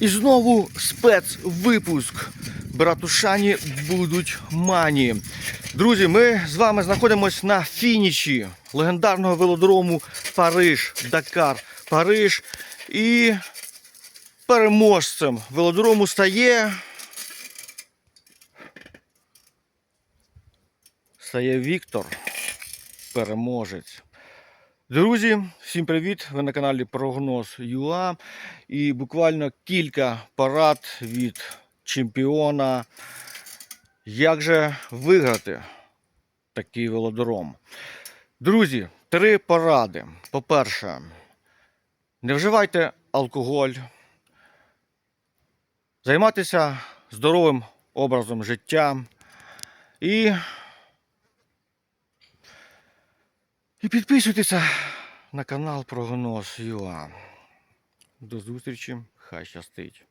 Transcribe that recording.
І знову спецвипуск. Братушані будуть мані. Друзі, ми з вами знаходимося на фініші легендарного велодрому Париж, Дакар, Париж. І переможцем велодрому стає. Стає Віктор, переможець. Друзі, всім привіт! Ви на каналі Прогноз ЮА. І буквально кілька порад від чемпіона. Як же виграти такий велодром? Друзі, три поради. По-перше, не вживайте алкоголь, займайтеся здоровим образом життя і І підписуйтеся на канал Прогноз ЮА. До зустрічі, хай щастить.